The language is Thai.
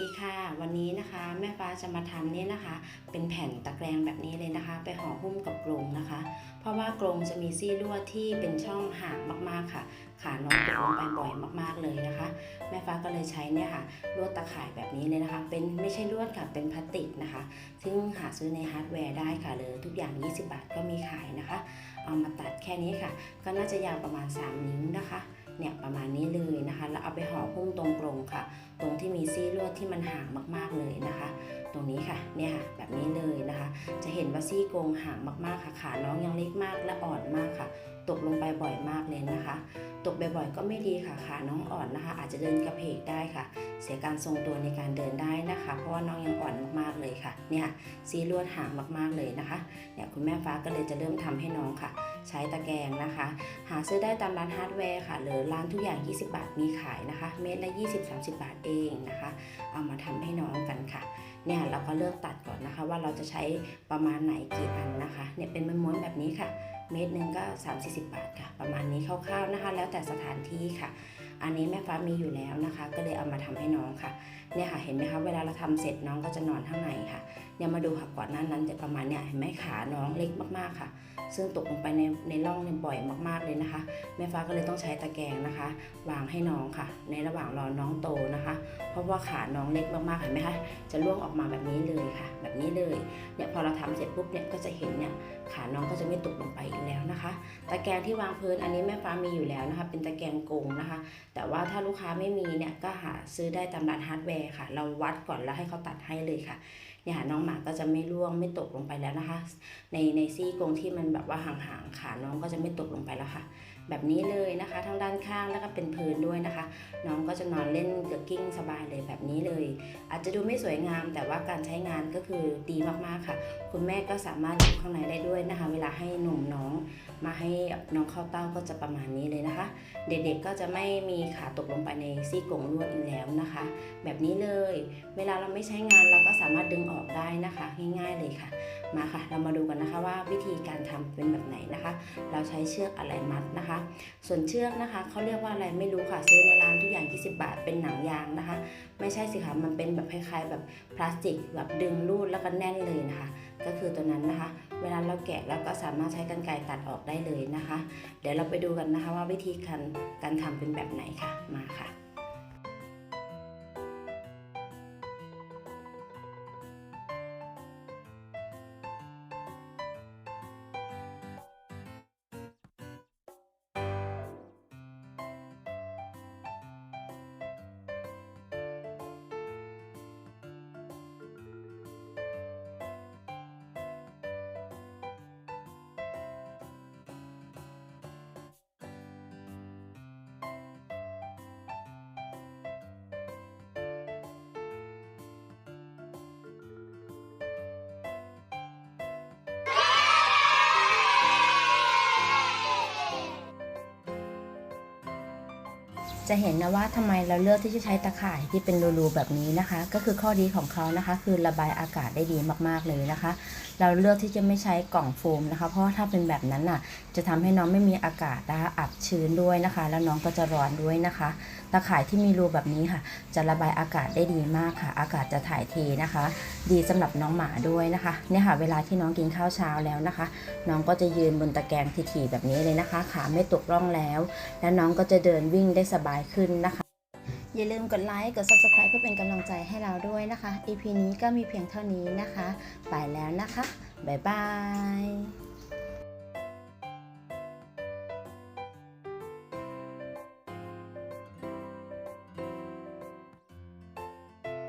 ดีค่ะ วันนี้นะคะแม่ฟ้าจะมาทำเนี่ยนะคะ เป็นแผ่นตะแกรงแบบนี้เลยนะคะ ไปห่อหุ้มกับกรงนะคะ เพราะว่ากรงจะมีซี่ลวดที่เป็นช่องห่างมากๆค่ะ ขาน้องตกลงไปบ่อยมากๆเลยนะคะ แม่ฟ้าก็เลยใช้เนี่ยค่ะลวดตะข่ายแบบนี้เลยนะคะ เป็นไม่ใช่ลวดค่ะเป็นพลาสติกนะคะ ซึ่งหาซื้อในฮาร์ดแวร์ได้ค่ะเลยทุกอย่าง 20 บาทก็มีขายนะคะ เอามาตัดแค่นี้ค่ะ ก็น่าจะยาวประมาณ 3 นิ้วนะคะ เนี่ยประมาณนี้เลยนะคะ แล้วเอาไปห่อหุ้มตรงกรงค่ะ ตรงที่มีซี่ลวดที่มันห่างมากๆเลยนะคะ ตรงนี้ค่ะเนี่ยค่ะแบบนี้เลยนะคะ จะเห็นว่าซี่กรงห่างมากๆค่ะขาน้องยังเล็กมากและอ่อนมากค่ะ ตกลงไปบ่อยมากเลยนะคะ ตกบ่อยๆก็ไม่ดีค่ะขาน้องอ่อนนะคะ อาจจะเดินกระเพกได้ค่ะ เสียการทรงตัวในการเดินได้นะคะ เพราะว่าน้องยังอ่อนมากๆเลยค่ะ เนี่ยซี่ลวดห่างมากๆเลยนะคะเนี่ยคุณแม่ฟ้าก็เลยจะเริ่มทำให้น้องค่ะ ใช้ตะแกรงนะคะ หาซื้อได้ตามร้านฮาร์ดแวร์ค่ะหรือร้านทุกอย่าง 20 บาทมีขายนะคะ เม็ดละ 20-30 บาทเองนะคะ เอามาทำให้น้องกันค่ะเนี่ยเราก็เลือกตัดก่อนนะคะ ว่าเราจะใช้ประมาณไหนกี่อันนะคะเนี่ยเป็นม้วนๆแบบนี้ค่ะ เม็ดหนึ่งก็ 3-40 บาทค่ะ ประมาณนี้คร่าวๆนะคะ แล้วแต่สถานที่ค่ะอันนี้แม่ฟ้ามีอยู่แล้วนะคะ ก็เลยเอามาทำให้น้องค่ะ เนี่ยค่ะ เห็นไหมคะ เวลาเราทำเสร็จน้องก็จะนอนข้างในค่ะ เนี่ยมาดูค่ะก่อนหน้านั้นจะประมาณเนี่ยเห็นไหมขาน้องเล็กมากๆค่ะ ซึ่งตกลงไปในในร่องเนี่ยบ่อยมากๆเลยนะคะ แม่ฟ้าก็เลยต้องใช้ตะแกรงนะคะ วางให้น้องค่ะ ในระหว่างรอน้องโตนะคะ เพราะว่าขาน้องเล็กมากๆเห็นไหมคะจะล่วงออกมาแบบนี้เลยค่ะ แบบนี้เลยเนี่ยพอเราทำเสร็จปุ๊บเนี่ยก็จะเห็นเนี่ยขาน้องก็จะไม่ตกลงไปอีกแล้วนะคะ ตะแกรงที่วางพื้นอันนี้แม่ฟ้ามีอยู่แล้วนะคะ เป็นตะแกรงกงนะคะ แต่ว่าถ้าลูกค้าไม่มีเนี่ยก็หาซื้อได้ตามร้านฮาร์ดแวร์ค่ะ เราวัดก่อนแล้วให้เขาตัดให้เลยค่ะ เนี่ยค่ะน้องหมาก็จะไม่ร่วงไม่ตกลงไปแล้วนะคะ ในในซี่กรงที่มันแบบว่าห่างๆขาน้องก็จะไม่ตกลงไปแล้วค่ะ แบบนี้เลยนะคะทั้งด้านข้างแล้วก็เป็นพื้นด้วยนะคะ น้องก็จะนอนเล่นเกือกกิ้งสบายเลยแบบนี้เลย อาจจะดูไม่สวยงาม แต่ว่าการใช้งานก็คือดีมากๆค่ะ คุณแม่ก็สามารถอยู่ข้างในได้ด้วยนะคะ เวลาให้หนุ่มน้อง มาให้น้องข้าวเต้าก็จะประมาณนี้เลยนะคะ เด็กๆก็จะไม่มีขาตกลงไปในซี่กงลวดอีกแล้วนะคะ แบบนี้เลย เวลาเราไม่ใช้งานเราก็สามารถดึงออกได้นะคะ ง่ายๆเลยค่ะมาค่ะ เรามาดูกันนะคะว่าวิธีการทำเป็นแบบไหนนะคะ เราใช้เชือกอะไรมัดนะคะ ส่วนเชือกนะคะเขาเรียกว่าอะไรไม่รู้ค่ะซื้อในร้านทุกอย่าง 20 บาทเป็นหนังยางนะคะ ไม่ใช่สิคะมันเป็นแบบคล้ายๆแบบพลาสติกแบบดึงรูดแล้วก็แน่นเลยนะคะ ก็คือตัวนั้นนะคะ เวลาเราแกะเราก็สามารถใช้กรรไกรตัดออกได้เลยนะคะ เดี๋ยวเราไปดูกันนะคะว่าวิธีการการทำเป็นแบบไหนค่ะมาค่ะ จะเห็นนะว่าทำไมเราเลือกที่จะใช้ตะข่ายที่เป็นรูๆแบบนี้นะคะ ก็คือข้อดีของเขานะคะ คือระบายอากาศได้ดีมากๆเลยนะคะเราเลือกที่จะไม่ใช้กล่องโฟมนะคะ เพราะถ้าเป็นแบบนั้นน่ะ จะทำให้น้องไม่มีอากาศนะคะอับชื้นด้วยนะคะ แล้วน้องก็จะร้อนด้วยนะคะ ตะข่ายที่มีรูแบบนี้ค่ะ จะระบายอากาศได้ดีมากค่ะ อากาศจะถ่ายเทนะคะ ดีสำหรับน้องหมาด้วยนะคะ เนี่ยค่ะ เวลาที่น้องกินข้าวเช้าแล้วนะคะ น้องก็จะยืนบนตะแกรงถี่ๆแบบนี้เลยนะคะ ขาไม่ตกร่องแล้ว และน้องก็จะเดินวิ่งได้สบายขึ้นนะคะ อย่าลืมกดไลค์ กด subscribe เพื่อเป็นกำลังใจให้เราด้วยนะคะ EP นี้ก็มีเพียงเท่านี้นะคะ ไปแล้วนะคะ บ๊ายบาย